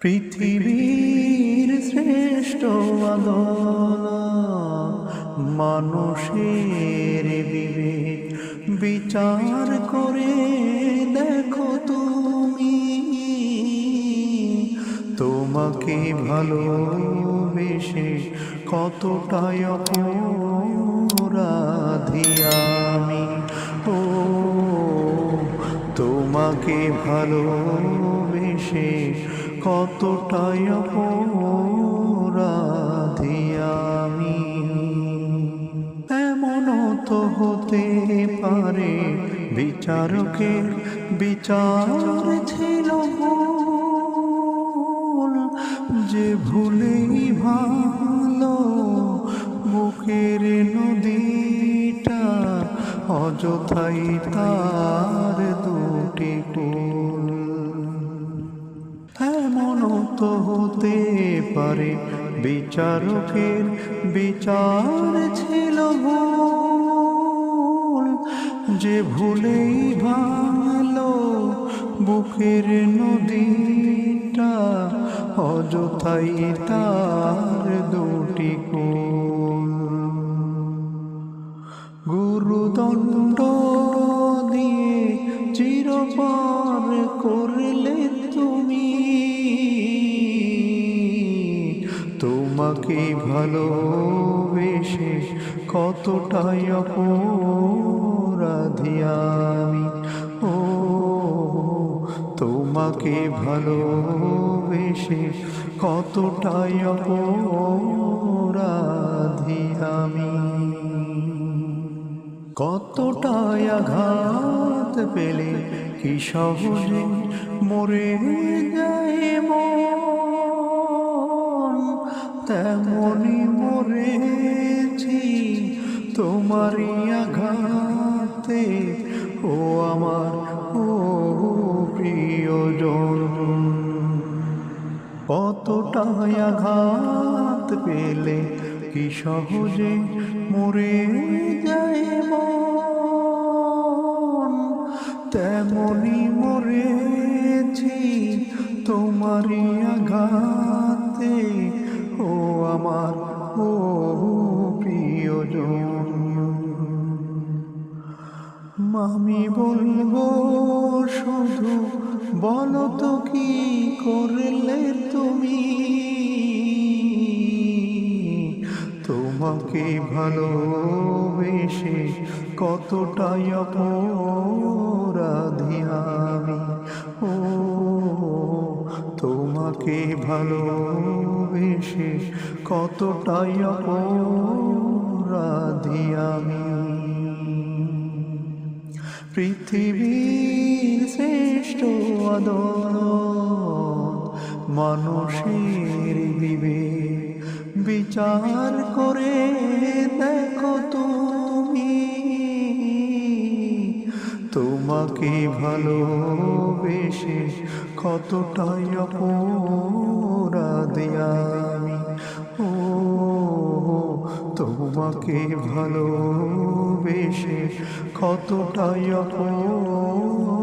পৃথিবীর শ্রেষ্ঠ আদল, মানুষের বিবেক বিচার করে দেখো তুমি। তোমাকে ভালোবেসে কতটাই অপরাধী আমি। ও, তোমাকে ভালোবেসে কতটাই অপরাধী আমি। এমনও তো হতে পারে, বিচারকের বিচার ছিল যে ভুলেই ভালো বুকের নদীটা অযথাই তার তো হতে পারে। বিচারকের বিচার ছিল ভুল। যে ভুলেই ভালো বুকের নদীটা, অযথাই তার দুটি কুল। গুরুদণ্ড দিয়ে চিরপার করলে তোমাকে ভালোবেসে কতটাই অপরাধী আমি। ও, তোমাকে ভালোবেসে কতটাই অপরাধী আমি। কতটাই আঘাত পেলে কি সহজে মরে যায় মন? তোমারই আঘাতে ও আমার ও প্রিয়জন কতটাই আঘাত পেলে কি সহজে মরে যায় মন? তেমনি মরেছি তোমারই আঘাতে ও আমার ও প্রিয়জন আমি বলব, শুধু বলো তো কি করলে তুমি? তোমাকে ভালোবেসে কতটাই অপরাধী আমি। ও, তোমাকে ভালোবেসে কতটাই অপরাধী আমি। পৃথিবীর শ্রেষ্ঠ আদর মানুষের দিবে বিচার করে দেখো তুমি। তোমাকে ভালোবেসে কতটাই অপরাধী আমি। তোমাকে ভালোবেসে কতটাই অপরাধী